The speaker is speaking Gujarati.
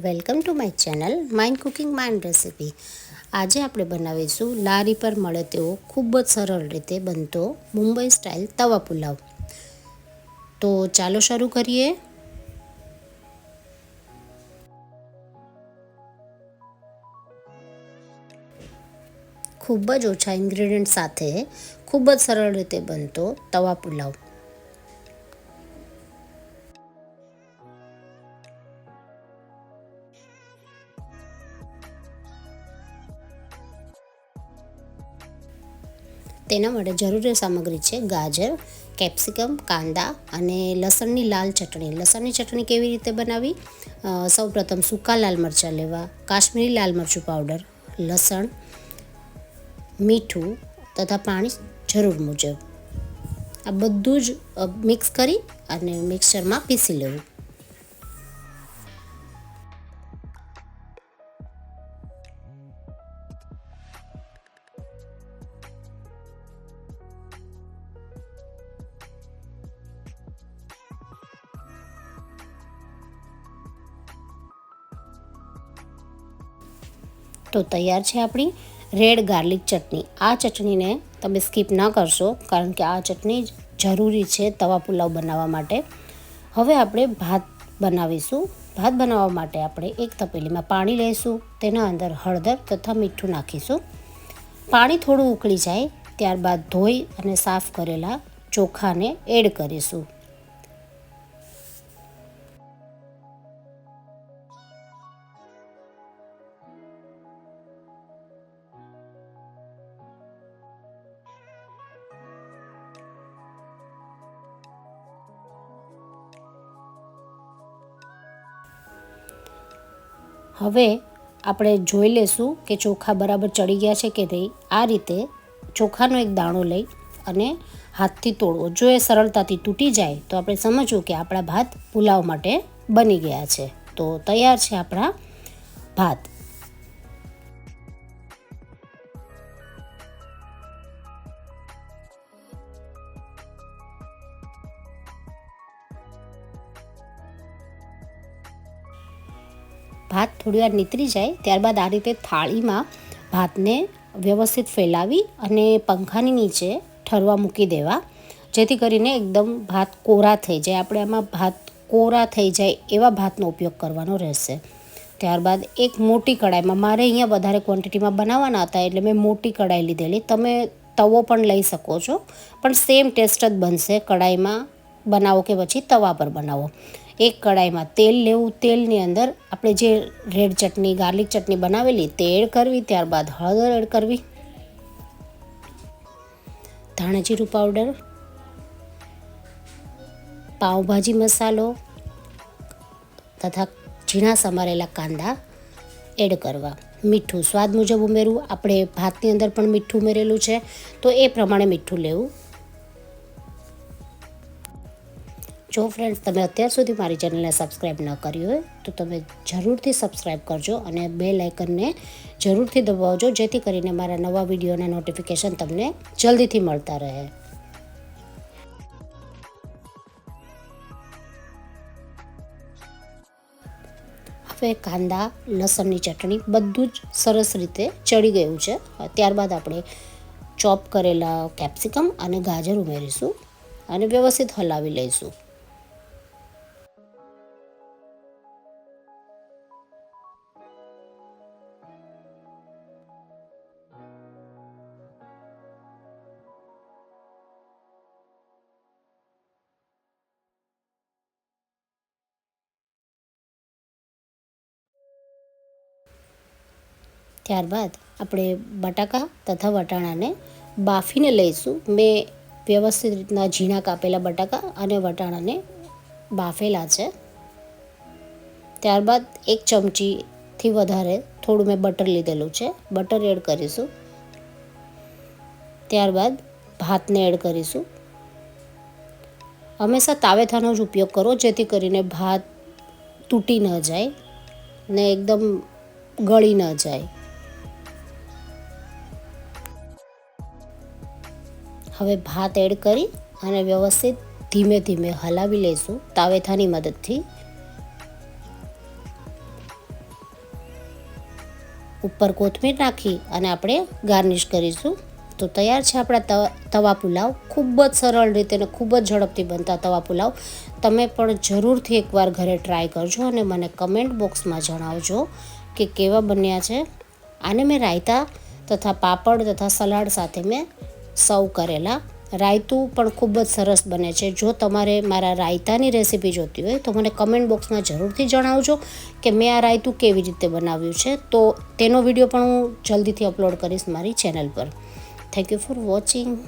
Welcome to my channel mind cooking mind recipe. આજે આપણે બનાવીશું લારી પર મળે તેવો ખૂબ જ સરળ રીતે બનતો મુંબઈ સ્ટાઇલ તવા પુલાવ. તો ચાલો શરૂ કરીએ. ખૂબ જ ઓછા ઇન્ગ્રેડિયન્ટ સાથે ખૂબ જ સરળ રીતે બનતો તવા પુલાવ. તેના માટે જરૂરી સામગ્રી છે ગાજર, કેપ્સિકમ, કાંદા અને લસણની લાલ ચટણી. લસણની ચટણી કેવી રીતે બનાવી સૌપ્રથમ સૂકા લાલ મરચાં લેવા, કાશ્મીરી લાલ મરચું પાવડર, લસણ, મીઠું તથા પાણી જરૂર મુજબ. આ બધું જ મિક્સ કરી અને મિક્સરમાં પીસી લેવું. તો તૈયાર છે આપણી રેડ ગાર્લિક ચટણી. આ ચટણીને તમે સ્કીપ ન કરશો, કારણ કે આ ચટણી જરૂરી છે તવા પુલાવ બનાવવા માટે. હવે આપણે ભાત બનાવીશું. ભાત બનાવવા માટે આપણે એક તપેલીમાં પાણી લઈશું, તેના અંદર હળદર તથા મીઠું નાખીશું. પાણી થોડું ઉકળી જાય, ત્યારબાદ ધોઈ અને સાફ કરેલા ચોખાને એડ કરીશું. હવે આપણે જોઈ લેશું કે ચોખા બરાબર ચડી ગયા છે કે નહીં. આ રીતે ચોખાનો એક દાણો લઈ અને હાથથી તોડવો. જો એ સરળતાથી તૂટી જાય, તો આપણે સમજવું કે આપણા ભાત પુલાવ માટે બની ગયા છે. તો તૈયાર છે આપણા ભાત. ભાત થોડીવાર નીતરી જાય, ત્યારબાદ આ રીતે થાળીમાં ભાતને વ્યવસ્થિત ફેલાવી અને પંખાની નીચે ઠરવા મૂકી દેવા. જેથી કરીને એકદમ ભાત કોરા થઈ જાય. આપણે આમાં ભાત કોરા થઈ જાય એવા ભાતનો ઉપયોગ કરવાનો રહેશે. ત્યારબાદ એક મોટી કડાઈમાં મારે અહીંયા વધારે ક્વોન્ટિટીમાં બનાવવાના હતા, એટલે મેં મોટી કડાઈ લીધેલી. તમે તવો પણ લઈ શકો છો, પણ સેમ ટેસ્ટ જ બનશે કડાઈમાં બનાવો કે પછી તવા પર બનાવો. એક કડાઈમાં તેલ લેવું, તેલની અંદર આપણે જે રેડ ચટણી, ગાર્લિક ચટણી બનાવેલી, તે એડ કરવી, ત્યારબાદ હળદર એડ કરવી. ધાણાજીરું પાવડર પાવભાજી મસાલો તથા ઝીણા સમારેલા કાંદા એડ કરવા. મીઠું સ્વાદ મુજબ ઉમેરવું. આપણે ભાતની અંદર પણ મીઠું ઉમેરેલું છે. તો એ પ્રમાણે મીઠું લેવું. જો ફ્રેન્ડ્સ તમે અત્યાર સુધી મારી ચેનલને સબસ્ક્રાઈબ ન કરી હોય, તો તમે જરૂરથી સબસ્ક્રાઈબ કરજો અને બે લાઇકનને જરૂરથી દબાવજો, જેથી કરીને મારા નવા વિડીયોના નોટિફિકેશન તમને જલ્દીથી મળતા રહે. હવે કાંદા, લસણની ચટણી બધું જ સરસ રીતે ચડી ગયું છે. ત્યારબાદ આપણે ચોપ કરેલા કેપ્સિકમ અને ગાજર ઉમેરીશું અને વ્યવસ્થિત હલાવી લઈશું. ત્યારબાદ આપણે બટાકા તથા વટાણાને બાફીને લઈશું. મેં વ્યવસ્થિત રીતના ઝીણા કાપેલા બટાકા અને વટાણાને બાફેલા છે. ત્યારબાદ એક ચમચીથી વધારે થોડું મેં બટર લીધેલું છે. બટર એડ કરીશું. ત્યારબાદ ભાતને એડ કરીશું. હંમેશા તાવેથાનો જ ઉપયોગ કરો, જેથી કરીને ભાત તૂટી ન જાય ને એકદમ ગળી ન જાય. હવે ભાત એડ કરી અને વ્યવસ્થિત ધીમે ધીમે હલાવી લઈશું તાવેથાની મદદથી. ઉપર કોથમીર નાખી અને આપણે ગાર્નિશ કરીશું. તો તૈયાર છે આપણા તવા પુલાવ. ખૂબ જ સરળ રીતે અને ખૂબ જ ઝડપથી બનતા તવા પુલાવ. તમે પણ જરૂરથી એકવાર ઘરે ટ્રાય કરજો અને મને કમેન્ટ બોક્સમાં જણાવજો કે કેવા બન્યા છે. આને મેં રાયતા તથા પાપડ તથા સલાડ સાથે મેં સર્વ કરેલા. રાયતું પણ ખૂબ જ સરસ બને છે. જો તમારે મારા રાયતાની રેસીપી જોતી હોય તો મને કમેન્ટ બોક્સમાં જરૂરથી જણાવજો કે મેં આ રાયતું કેવી રીતે બનાવ્યું છે. તો તેનો વીડિયો પણ હું જલ્દીથી અપલોડ કરીશ મારી ચેનલ પર. Thank you for watching